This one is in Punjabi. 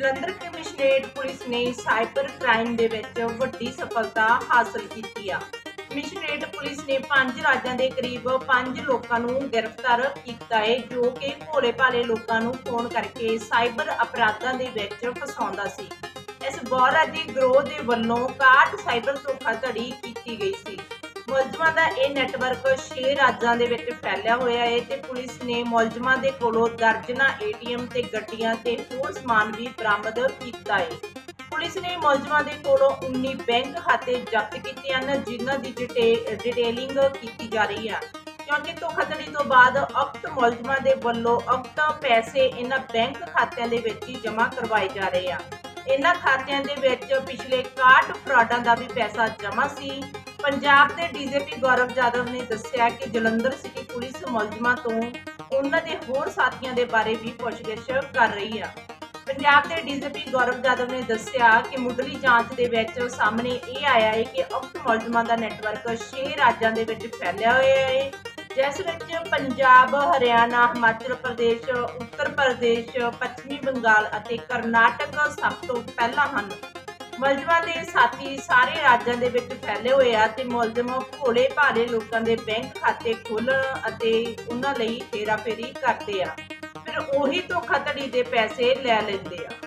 ਜਲੰਧਰ ਕਮਿਸ਼ਨਰੇਟ ਪੁਲਿਸ ਨੇ ਸਾਈਬਰ ਕ੍ਰਾਈਮ ਦੇ ਵਿੱਚ ਵੱਡੀ ਸਫਲਤਾ ਹਾਸਲ ਕੀਤੀ ਆ। ਕਮਿਸ਼ਨਰੇਟ ਪੁਲਿਸ ਨੇ ਪੰਜ ਰਾਜਾਂ ਦੇ ਕਰੀਬ ਪੰਜ ਲੋਕਾਂ ਨੂੰ ਗ੍ਰਿਫਤਾਰ ਕੀਤਾ ਹੈ ਜੋ ਕਿ ਭੋਲੇ ਭਾਲੇ ਲੋਕਾਂ ਨੂੰ ਫੋਨ ਕਰਕੇ ਸਾਈਬਰ ਅਪਰਾਧਾਂ ਦੇ ਵਿੱਚ ਫਸਾਉਂਦਾ ਸੀ। ਇਸ ਬਹੁਰਾਜੀ ਗਰੋਹ ਦੇ ਵੱਲੋਂ 61 ਸਾਈਬਰ ਧੋਖਾਧੜੀ ਕੀਤੀ ਗਈ ਸੀ। ਮੁਲਜ਼ਮਾਂ ਦਾ ਇਹ ਨੈਟਵਰਕ 6 ਰਾਜਾਂ ਦੇ ਵਿੱਚ ਫੈਲਿਆ ਹੋਇਆ ਹੈ ਤੇ ਪੁਲਿਸ ਨੇ ਮੁਲਜ਼ਮਾਂ ਦੇ ਕੋਲੋਂ ਦਰਜਨਾਂ ਏਟੀਐਮ ਤੇ ਗੱਡੀਆਂ ਤੇ ਹੋਰ ਸਮਾਨ ਵੀ ਬਰਾਮਦ ਕੀਤਾ ਹੈ। ਪੁਲਿਸ ਨੇ ਮੁਲਜ਼ਮਾਂ ਦੇ ਕੋਲੋਂ 19 ਬੈਂਕ ਖਾਤੇ ਜ਼ਬਤ ਕੀਤੇ ਹਨ, ਜਿਨ੍ਹਾਂ ਦੀ ਡਿਟੇ- ਡਿਟੇਲਿੰਗ ਕੀਤੀ ਜਾ ਰਹੀ ਹੈ। ਕਿਉਂਕਿ ਧੋਖਾਧੜੀ ਤੋਂ ਬਾਅਦ ਅਕਤ ਮੁਲਜ਼ਮਾਂ ਦੇ ਵੱਲੋਂ ਅਕਤ ਪੈਸੇ ਇਹਨਾਂ ਬੈਂਕ ਖਾਤਿਆਂ ਦੇ ਵਿੱਚ ਹੀ ਜਮ੍ਹਾਂ ਕਰਵਾਏ ਜਾ ਰਹੇ ਆ। ਇਹਨਾਂ ਖਾਤਿਆਂ ਦੇ ਵਿੱਚ ਪਿਛਲੇ 61 ਫਰਾਡਾਂ ਦਾ ਵੀ ਪੈਸਾ ਜਮ੍ਹਾਂ ਸੀ। ਪੰਜਾਬ ਦੇ ਡੀਜੀਪੀ ਗੌਰਵ ਜਾਦਵ ਨੇ ਦੱਸਿਆ ਕਿ ਜਲੰਧਰ ਸਿਟੀ ਪੁਲਿਸ ਮੁਲਜ਼ਮਾਂ ਤੋਂ ਉਹਨਾਂ ਦੇ ਹੋਰ ਸਾਥੀਆਂ ਦੇ ਬਾਰੇ ਵੀ ਪੁੱਛਗਿੱਛ ਕਰ ਰਹੀ ਆ। ਪੰਜਾਬ ਦੇ ਡੀਜੀਪੀ ਗੌਰਵ ਜਾਦਵ ਨੇ ਦੱਸਿਆ ਕਿ ਮੁੱਢਲੀ ਜਾਂਚ ਦੇ ਵਿੱਚ ਸਾਹਮਣੇ ਇਹ ਆਇਆ ਹੈ ਕਿ ਅਕਤ ਮੁਲਜ਼ਮਾਂ ਦਾ ਨੈਟਵਰਕ 6 ਰਾਜਾਂ ਦੇ ਵਿੱਚ ਫੈਲਿਆ ਹੋਇਆ ਹੈ, ਜਿਸ ਵਿੱਚ ਪੰਜਾਬ, ਹਰਿਆਣਾ, ਹਿਮਾਚਲ ਪ੍ਰਦੇਸ਼, ਉੱਤਰ ਪ੍ਰਦੇਸ਼, ਪੱਛਮੀ ਬੰਗਾਲ ਅਤੇ ਕਰਨਾਟਕ ਸਭ ਤੋਂ ਪਹਿਲਾਂ ਹਨ। ਮੁਲਜ਼ਮਾਂ ਦੇ ਸਾਥੀ ਸਾਰੇ ਰਾਜਾਂ ਦੇ ਵਿੱਚ ਫੈਲੇ ਹੋਏ ਆ ਤੇ ਮੁਲਜ਼ਮ ਭੋਲੇ ਭਾਲੇ ਲੋਕਾਂ ਦੇ ਬੈਂਕ ਖਾਤੇ ਖੋਲ੍ਹਣ ਅਤੇ ਉਹਨਾਂ ਲਈ ਫੇਰਾ ਫੇਰੀ ਕਰਦੇ ਆ। ਫਿਰ ਉਹੀ ਧੋਖਾਧੜੀ ਦੇ ਪੈਸੇ ਲੈ ਲੈਂਦੇ ਆ।